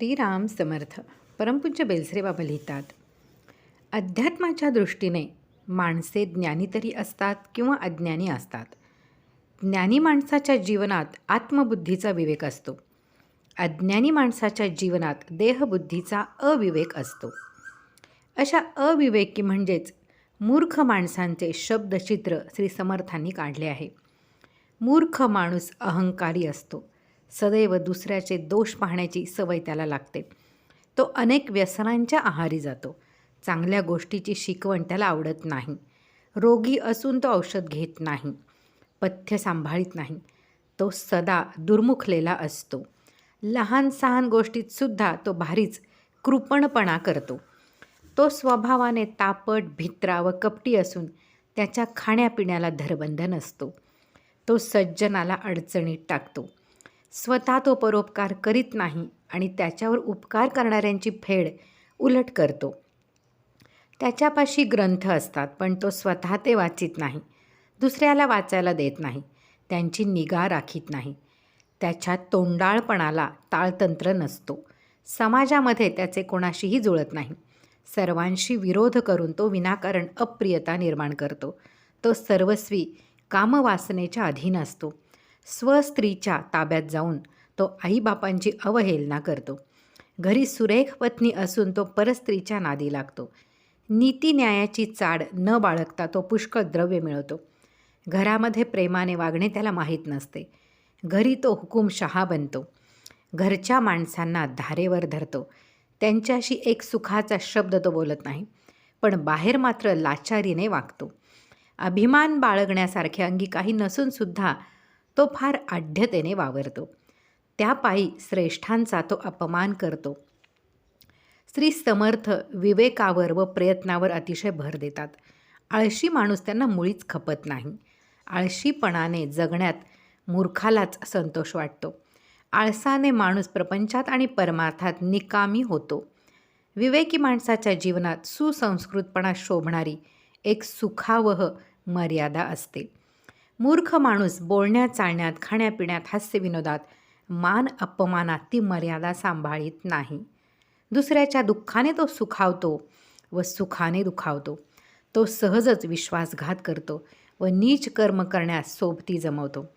श्रीराम समर्थ परमपूज्य बेलसरे बाबा लिहितात अध्यात्माच्या दृष्टीने माणसे ज्ञानी तरी असतात किंवा अज्ञानी असतात. ज्ञानी माणसाच्या जीवनात आत्मबुद्धीचा विवेक असतो. अज्ञानी माणसाच्या जीवनात देहबुद्धीचा अविवेक असतो. अशा अविवेकी म्हणजेच मूर्ख माणसांचे शब्दचित्र श्री समर्थांनी काढले आहे. मूर्ख माणूस अहंकारी असतो. सदैव दुसऱ्याचे दोष पाहण्याची सवय त्याला लागते. तो अनेक व्यसनांच्या आहारी जातो. चांगल्या गोष्टीची शिकवण त्याला आवडत नाही. रोगी असून तो औषध घेत नाही. पथ्य सांभाळीत नाही. तो सदा दुर्मुखलेला असतो. लहान सहान गोष्टीतसुद्धा तो भारीच कृपणपणा करतो. तो स्वभावाने तापट भित्रा व कपटी असून त्याच्या खाण्यापिण्याला धरबंध नसतो. तो सज्जनाला अडचणीत टाकतो. स्वतः तो परोपकार करीत नाही आणि त्याच्यावर उपकार करणाऱ्यांची फेड उलट करतो. त्याच्यापाशी ग्रंथ असतात पण तो स्वतः ते वाचित नाही. दुसऱ्याला वाचायला देत नाही. त्यांची निगा राखीत नाही. त्याच्या तोंडाळपणाला ताळतंत्र नसतो. समाजामध्ये त्याचे कोणाशीही जुळत नाही. सर्वांशी विरोध करून तो विनाकारण अप्रियता निर्माण करतो. तो सर्वस्वी कामवासनेच्या अधीन असतो. स्वस्त्रीच्या ताब्यात जाऊन तो आईबापांची अवहेलना करतो. घरी सुरेख पत्नी असून तो परस्त्रीच्या नादी लागतो. नीती न्यायाची चाड न बाळगता तो पुष्कळ द्रव्य मिळवतो. घरामध्ये प्रेमाने वागणे त्याला माहीत नसते. घरी तो हुकुमशहा बनतो. घरच्या माणसांना धारेवर धरतो. त्यांच्याशी एक सुखाचा शब्द तो बोलत नाही पण बाहेर मात्र लाचारीने वागतो. अभिमान बाळगण्यासारखे अंगी काही नसूनसुद्धा तो फार आढ्यतेने वावरतो. त्या पायी श्रेष्ठांचा तो अपमान करतो. श्री समर्थ विवेकावर व प्रयत्नावर अतिशय भर देतात. आळशी माणूस त्यांना मुळीच खपत नाही. आळशीपणाने जगण्यात मूर्खालाच संतोष वाटतो. आळसाने माणूस प्रपंचात आणि परमार्थात निकामी होतो. विवेकी माणसाच्या जीवनात सुसंस्कृतपणा शोभणारी एक सुखावह मर्यादा असते. मूर्ख माणूस बोलण्यात चालण्यात खाण्यापिण्यात हास्यविनोदात मान अपमानात ती मर्यादा सांभाळीत नाही. दुसऱ्याच्या दुःखाने तो सुखावतो व सुखाने दुखावतो. तो सहजच विश्वासघात करतो व नीच कर्म करण्यास सोबती जमवतो.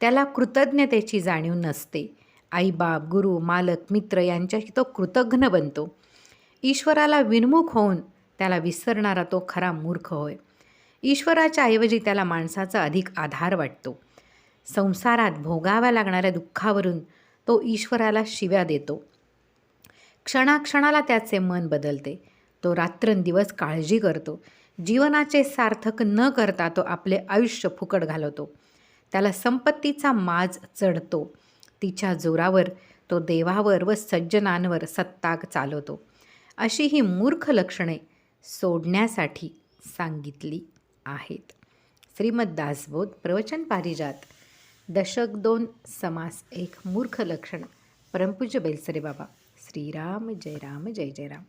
त्याला कृतज्ञतेची जाणीव नसते. आईबाप गुरु मालक मित्र यांच्याशी तो कृतघ्न बनतो. ईश्वराला विनमुख होऊन त्याला विसरणारा तो खरा मूर्ख होय. ईश्वराच्या ऐवजी त्याला माणसाचा अधिक आधार वाटतो. संसारात भोगाव्या लागणाऱ्या दुःखावरून तो ईश्वराला शिव्या देतो. क्षणाक्षणाला त्याचे मन बदलते. तो रात्रंदिवस काळजी करतो. जीवनाचे सार्थक न करता तो आपले आयुष्य फुकट घालवतो. त्याला संपत्तीचा माज चढतो. तिच्या जोरावर तो देवावर व सज्जनांवर सत्ताक चालवतो. अशी ही मूर्ख लक्षणे सोडण्यासाठी सांगितली. आहेत. श्रीमद दासबोध प्रवचन पारिजात दशक दोन समास एक मूर्ख लक्षण परमपूज्य बेलसरे बाबा. श्रीराम जय राम जय जय राम.